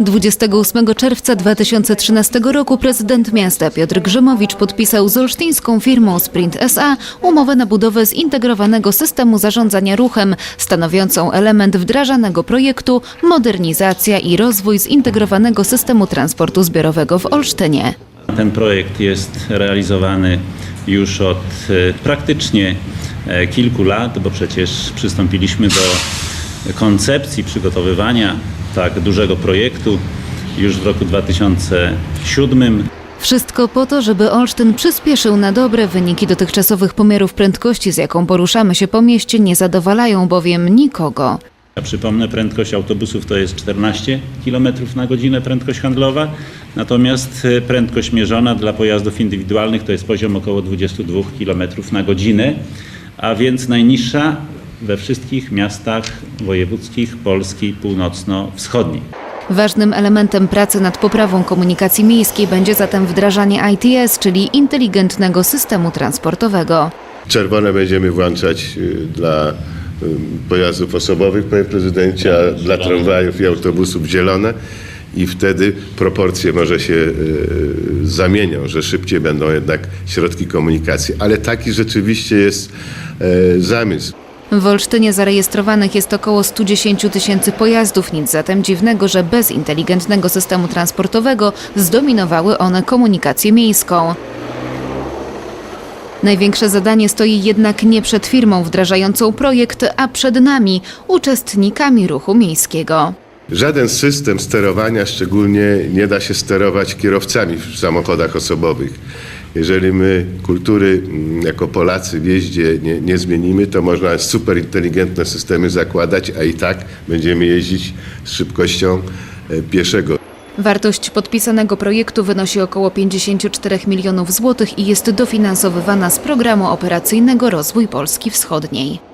28 czerwca 2013 roku prezydent miasta Piotr Grzymowicz podpisał z olsztyńską firmą Sprint SA umowę na budowę zintegrowanego systemu zarządzania ruchem, stanowiącą element wdrażanego projektu Modernizacja i rozwój zintegrowanego systemu transportu zbiorowego w Olsztynie. Ten projekt jest realizowany już od e, praktycznie e, kilku lat, bo przecież przystąpiliśmy do koncepcji przygotowywania tak dużego projektu już w roku 2007. Wszystko po to, żeby Olsztyn przyspieszył na dobre. Wyniki dotychczasowych pomiarów prędkości, z jaką poruszamy się po mieście, nie zadowalają bowiem nikogo. Ja przypomnę, prędkość autobusów to jest 14 km na godzinę, prędkość handlowa, natomiast e, prędkość mierzona dla pojazdów indywidualnych to jest poziom około 22 km na godzinę, a więc najniższa we wszystkich miastach wojewódzkich Polski północno-wschodniej. Ważnym elementem pracy nad poprawą komunikacji miejskiej będzie zatem wdrażanie ITS, czyli inteligentnego systemu transportowego. Czerwone będziemy włączać y, dla y, pojazdów osobowych, panie prezydencie, a dla tramwajów i autobusów zielone. I wtedy proporcje może się y, zamienią, że szybciej będą jednak środki komunikacji. Ale taki rzeczywiście jest y, zamysł. W Olsztynie zarejestrowanych jest około 110 tysięcy pojazdów, nic zatem dziwnego, że bez inteligentnego systemu transportowego zdominowały one komunikację miejską. Największe zadanie stoi jednak nie przed firmą wdrażającą projekt, a przed nami, uczestnikami ruchu miejskiego. Żaden system sterowania szczególnie nie da się sterować kierowcami w samochodach osobowych. Jeżeli my kultury mm, jako Polacy w jeździe nie, nie zmienimy, to można super inteligentne systemy zakładać, a i tak będziemy jeździć z szybkością e, pieszego. Wartość podpisanego projektu wynosi około 54 milionów złotych i jest dofinansowywana z programu operacyjnego Rozwój Polski Wschodniej.